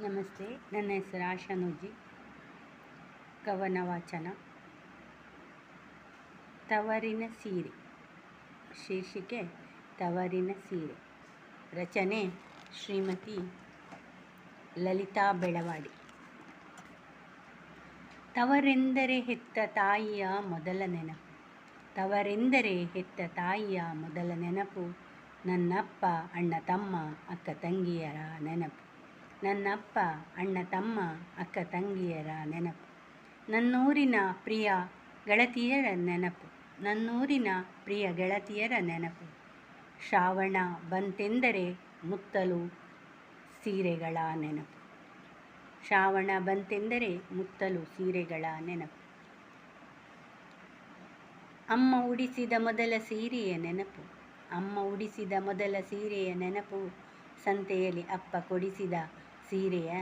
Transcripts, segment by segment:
ನಮಸ್ತೆ, ನನ್ನ ಹೆಸರು ಆಶಾ ನೂಜಿ ಕವನ ವಾಚನ ತವರಿನ ಸೀರೆ, ಶೀರ್ಷಿಕೆ ತವರಿನ ಸೀರೆ. ರಚನೆ ಶ್ರೀಮತಿ ಲಲಿತಾ ಬೆಳವಾಡಿ. ತವರೆಂದರೆ ಹೆತ್ತ ತಾಯಿಯ ಮೊದಲ ನೆನಪು. ತವರೆಂದರೆ ಹೆತ್ತ ತಾಯಿಯ ಮೊದಲ ನೆನಪು. ನನ್ನಪ್ಪ, ಅಣ್ಣ, ತಮ್ಮ, ಅಕ್ಕ, ತಂಗಿಯರ ನೆನಪು. ನನ್ನಪ್ಪ, ಅಣ್ಣ ತಮ್ಮ, ಅಕ್ಕ ತಂಗಿಯರ ನೆನಪು. ನನ್ನೂರಿನ ಪ್ರಿಯ ಗೆಳತಿಯರ ನೆನಪು. ನನ್ನೂರಿನ ಪ್ರಿಯ ಗೆಳತಿಯರ ನೆನಪು. ಶ್ರಾವಣ ಬಂತೆಂದರೆ ಮುತ್ತಲು ಸೀರೆಗಳ ನೆನಪು. ಶ್ರಾವಣ ಬಂತೆಂದರೆ ಮುತ್ತಲು ಸೀರೆಗಳ ನೆನಪು. ಅಮ್ಮ ಉಡಿಸಿದ ಮೊದಲ ಸೀರೆಯ ನೆನಪು. ಅಮ್ಮ ಉಡಿಸಿದ ಮೊದಲ ಸೀರೆಯ ನೆನಪು. ಸಂತೆಯಲ್ಲಿ ಅಪ್ಪ ಕೊಡಿಸಿದ ಸೀರೆಯ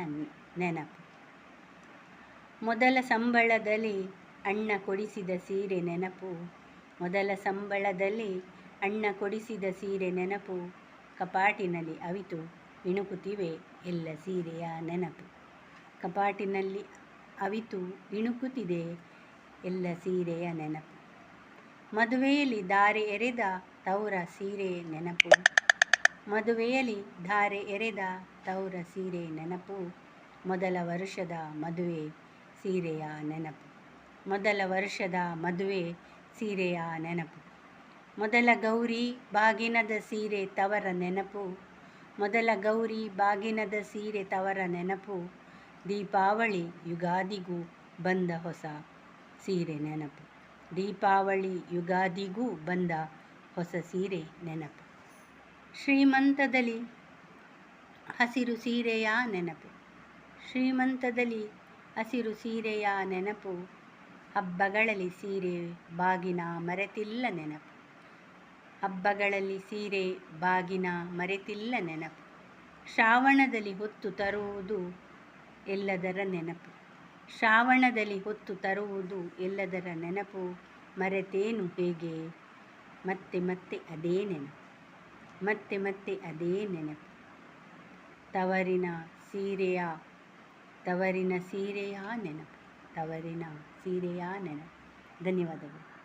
ನೆನಪು. ಮೊದಲ ಸಂಬಳದಲ್ಲಿ ಅಣ್ಣ ಕೊಡಿಸಿದ ಸೀರೆ ನೆನಪು. ಮೊದಲ ಸಂಬಳದಲ್ಲಿ ಅಣ್ಣ ಕೊಡಿಸಿದ ಸೀರೆ ನೆನಪು. ಕಪಾಟಿನಲ್ಲಿ ಅವಿತು ಇಣುಕುತ್ತಿವೆ ಎಲ್ಲ ಸೀರೆಯ ನೆನಪು. ಕಪಾಟಿನಲ್ಲಿ ಅವಿತು ಇಣುಕುತ್ತಿದೆ ಎಲ್ಲ ಸೀರೆಯ ನೆನಪು. ಮದುವೆಯಲ್ಲಿ ದಾರಿ ಎರೆದ ತೌರ ಸೀರೆ ನೆನಪು. ಮದುವೆಯಲ್ಲಿ ಧಾರೆ ಎರೆದ ತೌರ ಸೀರೆ ನೆನಪು. ಮೊದಲ ವರ್ಷದ ಮದುವೆ ಸೀರೆಯ ನೆನಪು. ಮೊದಲ ವರ್ಷದ ಮದುವೆ ಸೀರೆಯ ನೆನಪು. ಮೊದಲ ಗೌರಿ ಬಾಗಿನದ ಸೀರೆ ತವರ ನೆನಪು. ಮೊದಲ ಗೌರಿ ಬಾಗಿನದ ಸೀರೆ ತವರ ನೆನಪು. ದೀಪಾವಳಿ ಯುಗಾದಿಗೂ ಬಂದ ಹೊಸ ಸೀರೆ ನೆನಪು. ದೀಪಾವಳಿ ಯುಗಾದಿಗೂ ಬಂದ ಹೊಸ ಸೀರೆ ನೆನಪು. ಶ್ರೀಮಂತದಲ್ಲಿ ಹಸಿರು ಸೀರೆಯ ನೆನಪು. ಶ್ರೀಮಂತದಲ್ಲಿ ಹಸಿರು ಸೀರೆಯ ನೆನಪು, ಹಬ್ಬಗಳಲ್ಲಿ ಸೀರೆ ಬಾಗಿನ ಮರೆತಿಲ್ಲ ನೆನಪು. ಹಬ್ಬಗಳಲ್ಲಿ ಸೀರೆ ಬಾಗಿನ ಮರೆತಿಲ್ಲ ನೆನಪು. ಶ್ರಾವಣದಲ್ಲಿ ಹೊತ್ತು ತರುವುದು ಎಲ್ಲದರ ನೆನಪು. ಶ್ರಾವಣದಲ್ಲಿ ಹೊತ್ತು ತರುವುದು ಎಲ್ಲದರ ನೆನಪು, ಮರೆತೇನು ಹೇಗೆ, ಮತ್ತೆ ಮತ್ತೆ ಅದೇ ನೆನಪು. ಮತ್ತೆ ಮತ್ತೆ ಅದೇ ನೆನಪು. ತವರಿನ ಸೀರೆಯ ತವರಿನ ಸೀರೆಯ ನೆನಪು. ತವರಿನ ಸೀರೆಯ ನೆನಪು. ಧನ್ಯವಾದಗಳು.